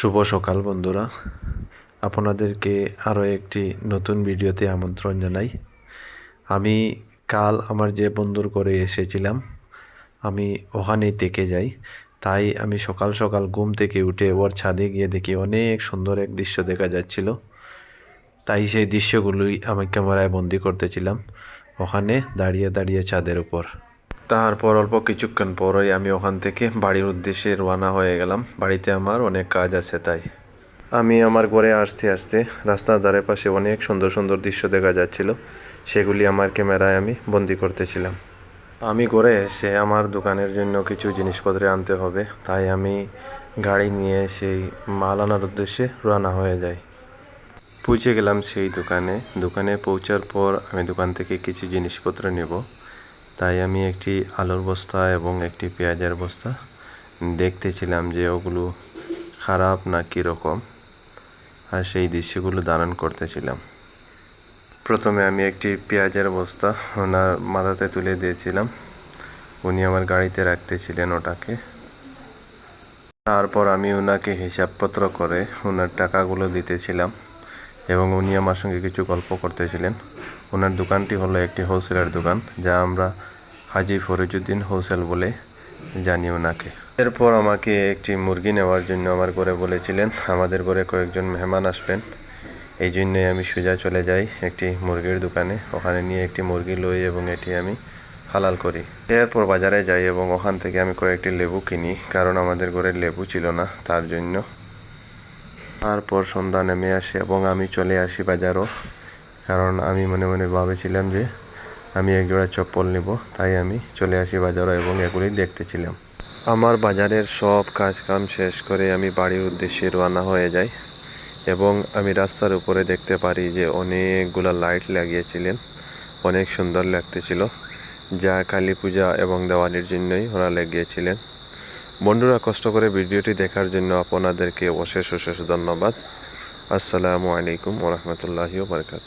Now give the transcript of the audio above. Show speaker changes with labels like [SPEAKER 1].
[SPEAKER 1] শুভ সকাল, বন্ধুরা। আপনাদেরকে আরও একটি নতুন ভিডিওতে আমন্ত্রণ জানাই। আমি কাল আমার যে বন্ধুর করে এসেছিলাম, আমি ওখানেই থেকে যাই। তাই আমি সকাল সকাল ঘুম থেকে উঠে ওর ছাদে গিয়ে দেখি অনেক সুন্দর এক দৃশ্য দেখা যাচ্ছিল। তাই সেই দৃশ্যগুলোই আমি ক্যামেরায় বন্দি করতেছিলাম, ওখানে দাঁড়িয়ে দাঁড়িয়ে ছাদের উপর। তারপর অল্প কিছুক্ষণ পরই আমি ওখান থেকে বাড়ির উদ্দেশ্যে রওনা হয়ে গেলাম। বাড়িতে আমার অনেক কাজ আছে, তাই। আমি আমার ঘরে আসতে আসতে রাস্তার ধারে পাশে অনেক সুন্দর সুন্দর দৃশ্য দেখা যাচ্ছিল। সেগুলি আমার ক্যামেরায় আমি বন্দি করতেছিলাম। আমি ঘরে এসে আমার দোকানের জন্য কিছু জিনিসপত্র আনতে হবে, তাই আমি গাড়ি নিয়ে সেই মাল আনার উদ্দেশ্যে রওনা হয়ে যাই। পৌঁছে গেলাম সেই দোকানে। দোকানে পৌঁছার পর আমি দোকান থেকে কিছু জিনিসপত্র নেব। তাই আমি একটি আলুর বস্তা এবং একটি পেঁয়াজের বস্তা দেখতেছিলাম যে ওগুলো খারাপ না কীরকম, আর সেই দৃশ্যগুলো ধারণ করতেছিলাম। প্রথমে আমি একটি পেঁয়াজের বস্তা ওনার মাথাতে তুলে দিয়েছিলাম। উনি আমার গাড়িতে রাখতেছিলেন ওটাকে। তারপর আমি ওনাকে হিসাবপত্র করে ওনার টাকাগুলো দিতেছিলাম এবং উনি আমার সঙ্গে কিছু গল্প করতেছিলেন। ওনার দোকানটি হলো একটি হোলসেলের দোকান, যা আমরা হাজি ফরিজুদ্দিন হোসেল বলে জানি ওনাকে এরপর আমাকে একটি মুরগি নেওয়ার জন্য আমার ঘরে বলেছিলেন, আমাদের ঘরে কয়েকজন মেহমান আসবেন। এই জন্যই আমি সোজা চলে যাই একটি মুরগির দোকানে। ওখানে নিয়ে একটি মুরগি লই এবং এটি আমি হালাল করি। এরপর বাজারে যাই এবং ওখান থেকে আমি কয়েকটি লেবু কিনি, কারণ আমাদের ঘরে লেবু ছিল না তার জন্য। তারপর সন্ধ্যা নেমে আসে এবং আমি চলে আসি বাজারও, কারণ আমি মনে মনে ভাবেছিলাম যে আমি এক জোড়া চপ্পল নেব, তাই আমি চলে আসি বাজারও এবং এগুলি দেখতেছিলাম। আমার বাজারের সব কাজ কাম শেষ করে আমি বাড়ির উদ্দেশ্যে রওনা হয়ে যাই এবং আমি রাস্তার উপরে দেখতে পারি যে অনেকগুলো লাইট লাগিয়েছিলেন, অনেক সুন্দর লাগতেছিল। যা কালী পূজা এবং দেওয়ালির জন্যই ওরা লাগিয়েছিলেন। বন্ধুরা, কষ্ট করে ভিডিওটি দেখার জন্য আপনাদেরকে অশেষ অশেষ ধন্যবাদ। আসসালামু আলাইকুম ওরহমতুল্লাহি বারকাত